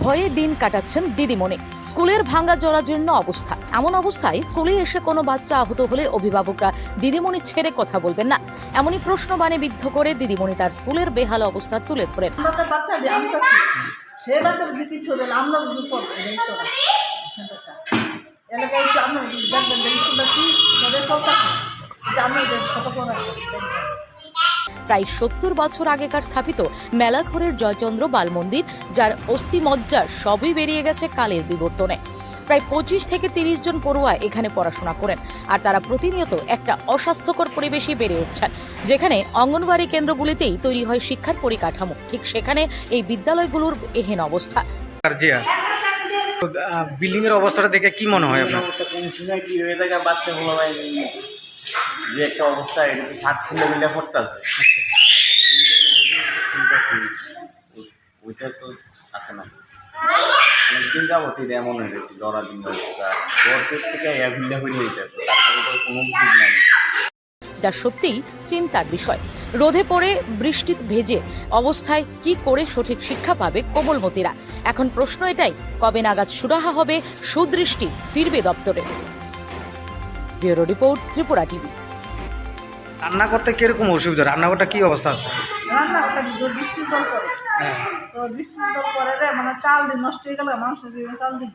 ভয়ে দিন কাটাচ্ছেন দিদিমণি স্কুলের ভাঙ্গা জরাজীর্ণ অবস্থা এমন অবস্থায় স্কুলে এসে কোনো বাচ্চা আহত হলে অভিভাবকরা দিদিমণি ছেড়ে কথা বলবেন না এমনই প্রশ্ন বানে বিদ্ধ করে দিদিমণি তার স্কুলের বেহাল অবস্থা তুলে ধরেন প্রায় সত্তর বছর আগেকার স্থাপিত মেলাঘরের জয়চন্দ্র বাল মন্দির যার অস্থিমজ্জা সবই বেরিয়ে গেছে কালের বিবর্তনে। প্রায় পঁচিশ থেকে তিরিশ জন পড়ুয়া এখানে পড়াশোনা করেন আর তারা প্রতিনিয়ত একটা অস্বাস্থ্যকর পরিবেশে বেড়ে উঠছেন যেখানে অঙ্গনবাড়ি কেন্দ্রগুলিতেই তৈরি হয় শিক্ষার পরিকাঠামো। ঠিক সেখানে এই বিদ্যালয়গুলোর এহেন অবস্থা। বিল্ডিং এর অবস্থাটা দেখে কি মনে হয় আপনার? যে একটা অবস্থা এটা তো খুলে মিলে পড়তেছে। ওইটা তো আছে না। অনেকদিন যাব ঠিক এমন হয়ে গেছে জরা দিন গর্তের থেকে এয়া ভিল্লা হয়ে যেতেছে তারপরে কোনো ঠিক নাই। যা সত্যিই চিন্তার বিষয়। রোদে পড়ে বৃষ্টিতে ভেজে অবস্থায় কি করে সঠিক শিক্ষা পাবে কোমলমতিরা? এখন প্রশ্ন এটাই, কবে নাগাদ সুরাহা হবে, সুদৃষ্টি ফিরবে দপ্তরে। Bureau report Tripura TV. রান্না করতে কীরকম অসুবিধা? রান্নাঘরটা কি অবস্থা আছে? রান্না ওটা বৃষ্টি বৃষ্টির জল করে তো বৃষ্টির জল করে রে মানে চাল দিয়ে নষ্ট হয়ে গেলে মানুষের জীবনে চাল দিন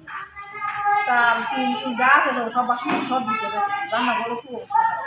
চাল তিন যা আছে সব বাসন সব দিতে রান্না করে খুব অবস্থা।